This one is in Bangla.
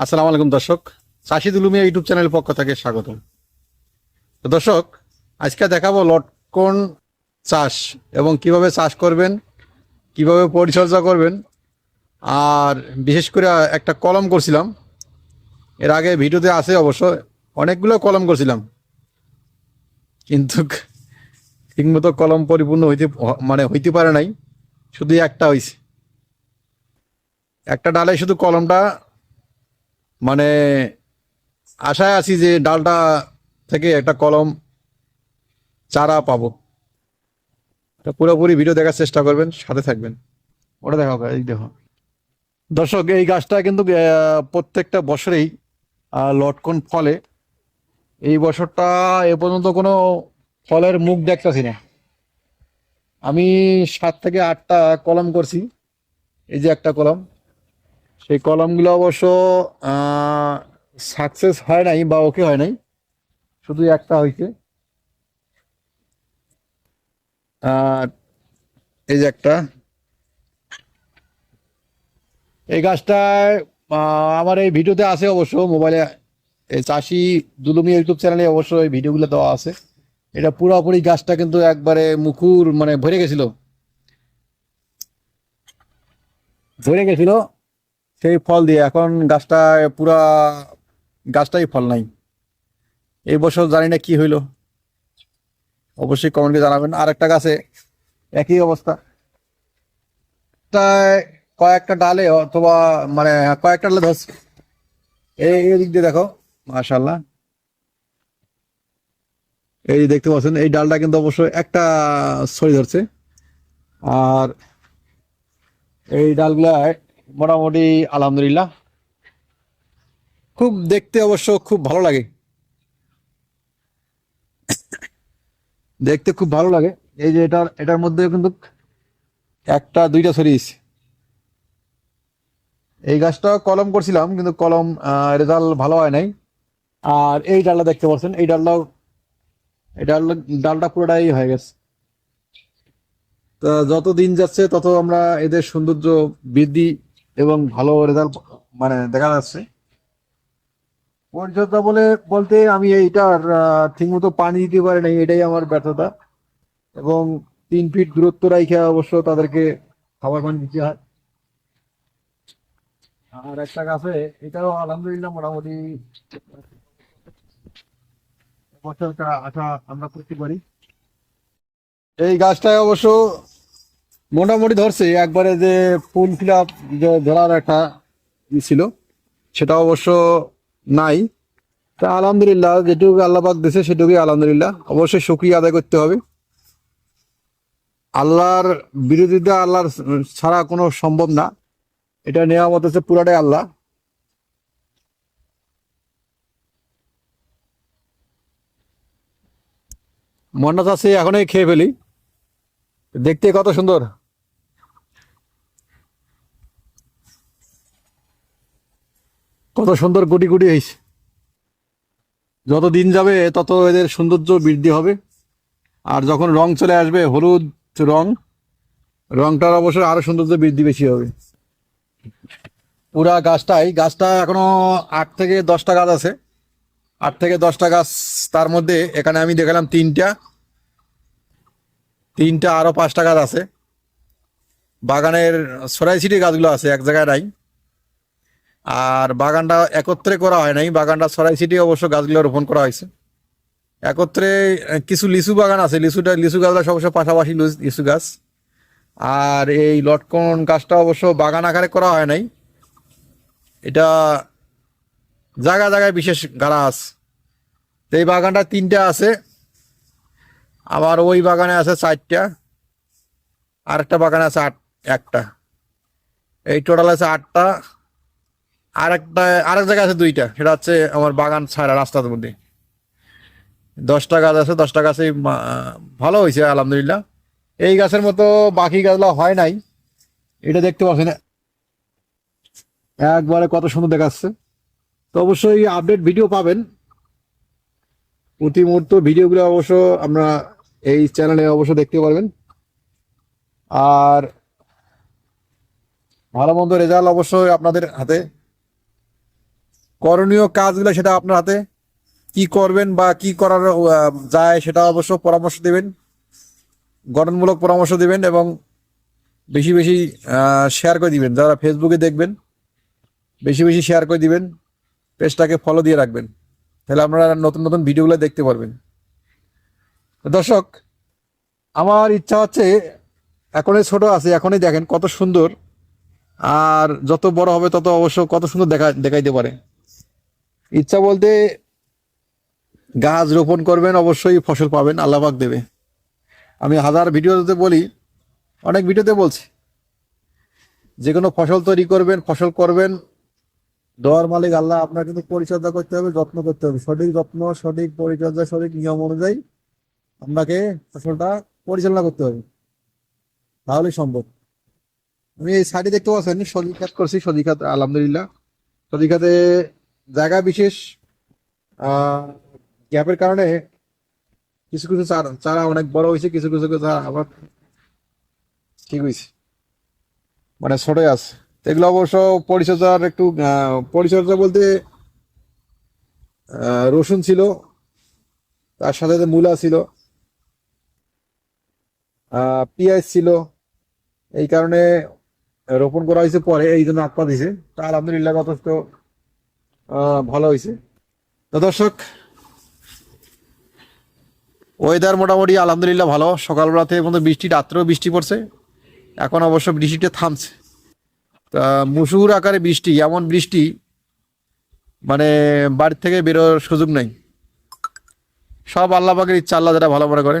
আসসালামু আলাইকুম, দর্শক। চাষি দুলুমিয়া ইউটিউব চ্যানেল পক্ষ থেকে স্বাগত তো দর্শক, আজকে দেখাবো লটকন চাষ এবং কীভাবে চাষ করবেন, কীভাবে পরিচর্যা করবেন। আর বিশেষ করে একটা কলম করছিলাম। এর আগে ভিডিওতে আছে অবশ্য, অনেকগুলো কলম করছিলাম। কিন্তু ঠিকমতো কলম পরিপূর্ণ হইতে মানে হইতে পারে নাই, শুধু একটা হয়েছে একটা ডালে শুধু কলমটা মানে আশায় আছি যে ডালটা থেকে একটা কলম চারা পাবো। পুরোপুরি ভিডিও দেখার চেষ্টা করবেন, সাথে থাকবেন। ওটা দেখো, এই দেখো। দর্শক, এই গাছটা কিন্তু প্রত্যেকটা বছরেই লটকন ফলে। এই বছরটা এ পর্যন্ত কোনো ফলের মুখ দেখতেছি না। আমি সাত থেকে আটটা কলম করছি। এই যে একটা কলম। সেই কলমগুলো অবশ্য সাকসেস হয় নাই বা ওকে হয় নাই। শুধু একটা হয়েছে। এই যে একটা। এই গাছটায় আমার এই ভিডিওতে আছে অবশ্য, মোবাইলে এই চাষি দুলুমি ইউটিউব চ্যানেলে অবশ্য এই ভিডিওগুলো দেওয়া আছে। এটা পুরোপুরি গাছটা কিন্তু একবারে মুকুর মানে ভরে গেছিল। ভরে গেছিল। সেই ফল দিয়ে এখন গাছটা পুরা, গাছটাই ফল নাই। এই বছর জানি না কি হইল। অবশ্যই কমেন্টে জানাবেন। আর একটা গাছে একই অবস্থা। কয়েকটা ডালে অথবা মানে কয়েকটা ডালে ধরছে এই দিক দিয়ে দেখো মাশাল্লাহ এই দেখতে পাচ্ছেন, এই ডালটা কিন্তু অবশ্যই একটা ছড়ি ধরছে। আর এই ডালগুলায় মোটামুটি আলহামদুলিল্লাহ। খুব দেখতে অবশ্য খুব ভালো লাগে। দেখতে খুব ভালো লাগে। এই যে এটার এটার মধ্যে কিন্তু একটা, দুইটা ছড়িয়েছে এই গাছটা কলম করছিলাম, কিন্তু কলম রেজাল্ট ভালো হয় নাই। আর এই ডালটা দেখতে পাচ্ছেন, এই ডালটাও, এই ডালটা ডালটা পুরোটাই হয়ে গেছে। তা যত দিন যাচ্ছে, তত আমরা এদের সৌন্দর্য বৃদ্ধি এবং ভালো রেজাল্ট মানে দেখা যাচ্ছে। পরিচর্যা বলে বলতে আমি এইটার ঠিক মতো পানি দিতে পারি নাই, এটাই আমার ব্যর্থতা। এবং তিন ফিট দূরত্ব রাখে অবশ্য তাদেরকে খাবার পানি দিতে হয়। আর একটা গাছে, এটাও আলহামদুলিল্লাহ মোটামুটি বছরটা আশা আমরা করতে পারি। এই গাছটায় অবশ্য মোটামুটি ধরছে, একবারে যে ফুল ফিলাপ ধরার একটা ছিল, সেটা অবশ্য নাই। তা আলহামদুলিল্লাহ, যেটুকু আল্লাপাক দিছে সেটুকুই আলহামদুলিল্লাহ। অবশ্যই শুক্রিয়া আদায় করতে হবে। আল্লাহর বিরোধিতা আল্লাহর ছাড়া কোনো সম্ভব না। এটা নেওয়া মত হচ্ছে পুরাটাই আল্লাহ। মন্নাত আছে, এখনই খেয়ে ফেলি। দেখতে কত সুন্দর। কত সুন্দর গুটি গুটি হয়েছে যত দিন যাবে, তত এদের সৌন্দর্য বৃদ্ধি হবে। আর যখন রং চলে আসবে, হলুদ রং, রংটার অবশ্যই আরও সৌন্দর্য বৃদ্ধি বেশি হবে। পুরা গাছটাই, গাছটা এখনও আট থেকে দশটা গাছ আছে। আট থেকে দশটা গাছ তার মধ্যে এখানে আমি দেখালাম তিনটা। তিনটা আরও পাঁচটা গাছ আছে। বাগানের সরাই সিটি গাছগুলো আছে, এক জায়গায় নাই। আর বাগানটা একত্রে করা হয় নাই, বাগানটা সরাই সিটি অবশ্য গাছগুলো রোপণ করা হয়েছে। একত্রে কিছু লিচু বাগান আছে, লিচুটা, লিচু গাছটা সবসময় পাশাপাশি লুচ- গাছ। আর এই লটকন গাছটা অবশ্য বাগান আকারে করা হয় নাই। এটা জায়গায় জায়গায় বিশেষ তো এই বাগানটা তিনটা আছে। আবার ওই বাগানে আছে চারটা আর একটা বাগানে আছে আট, একটা। এই টোটাল আছে আটটা আর একটা আরেক জায়গায় আছে দুইটা। সেটা হচ্ছে আমার বাগান ছাড়া রাস্তার মধ্যে। দশটা গাছ আছে, দশটা গাছে ভালো হয়েছে, আলহামদুলিল্লাহ। এই গাছের মতো বাকি গাছগুলো হয় নাই। এটা দেখতে পাচ্ছেন, একবারে কত সুন্দর দেখাচ্ছে। তো অবশ্যই আপডেট ভিডিও পাবেন। প্রতি মুহূর্ত ভিডিওগুলো অবশ্য আমরা এই চ্যানেলে অবশ্য দেখতে পারবেন। আর ভালো মন্দ রেজাল্ট অবশ্যই আপনাদের হাতে। করণীয় কাজগুলো সেটা আপনার হাতে। কি করবেন বা কি করার যায় সেটা অবশ্য পরামর্শ দেবেন। গঠনমূলক পরামর্শ দেবেন এবং বেশি বেশি শেয়ার করে দিবেন। যারা ফেসবুকে দেখবেন, বেশি বেশি শেয়ার করে দিবেন। পেজটাকে ফলো দিয়ে রাখবেন। তাহলে আপনারা নতুন নতুন ভিডিওগুলো দেখতে পারবেন। দর্শক, আমার ইচ্ছা হচ্ছে এখনই ছোট আছে, এখনই দেখেন কত সুন্দর। আর যত বড় হবে তত অবশ্য কত সুন্দর দেখা দেখাইতে পারে। ইচ্ছা বলতে গাছ রোপণ করবেন, অবশ্যই ফসল পাবেন আল্লাহবাক দেবে। আমি হাজার ভিডিওতে বলি, অনেক ভিডিওতে বলছি, যে কোনো ফসল তৈরি করবেন, ফসল করবেন, দেওয়ার মালিক আল্লাহ আপনার কিন্তু পরিচর্যা করতে হবে, যত্ন করতে হবে। সঠিক যত্ন, সঠিক পরিচর্যা, সঠিক নিয়ম অনুযায়ী আপনাকে ফসলটা পরিচালনা করতে হবে। তাহলেই সম্ভব। আমি এই সাইডে দেখতে পাচ্ছেন সবজি খাত করছি সবজি খাত আলহামদুলিল্লাহ। সবজি খাতে জায়গা বিশেষ গ্যাপের কারণে কিছু কিছু চারা চারা অনেক বড় হয়েছে, কিছু কিছু চারা আবার ঠিক হয়েছে। মানে ছোটই আছে। এগুলো অবশ্য পরিচর্যার একটু পরিচর্যা বলতে রসুন ছিল, তার সাথে মূলা ছিল পেঁয়াজ ছিল। এই কারণে রোপণ করা হয়েছে পরে, এই জন্য আকপা দিছে তা আলহামদুলিল্লাহ যথেষ্ট ভালো হয়েছে। তো দর্শক ওয়েদার মোটামুটি আলহামদুলিল্লাহ ভালো। সকালবেলাতে মধ্যে বৃষ্টি, রাত্রেও বৃষ্টি পড়ছে। এখন অবশ্য বৃষ্টিটা থামছে। তা মুসুর আকারে বৃষ্টি, এমন বৃষ্টি মানে বাড়ি থেকে বেরোর সুযোগ নেই। সব আল্লাহ পাকের ইচ্ছা, আল্লাহ যেটা ভালো মনে করে।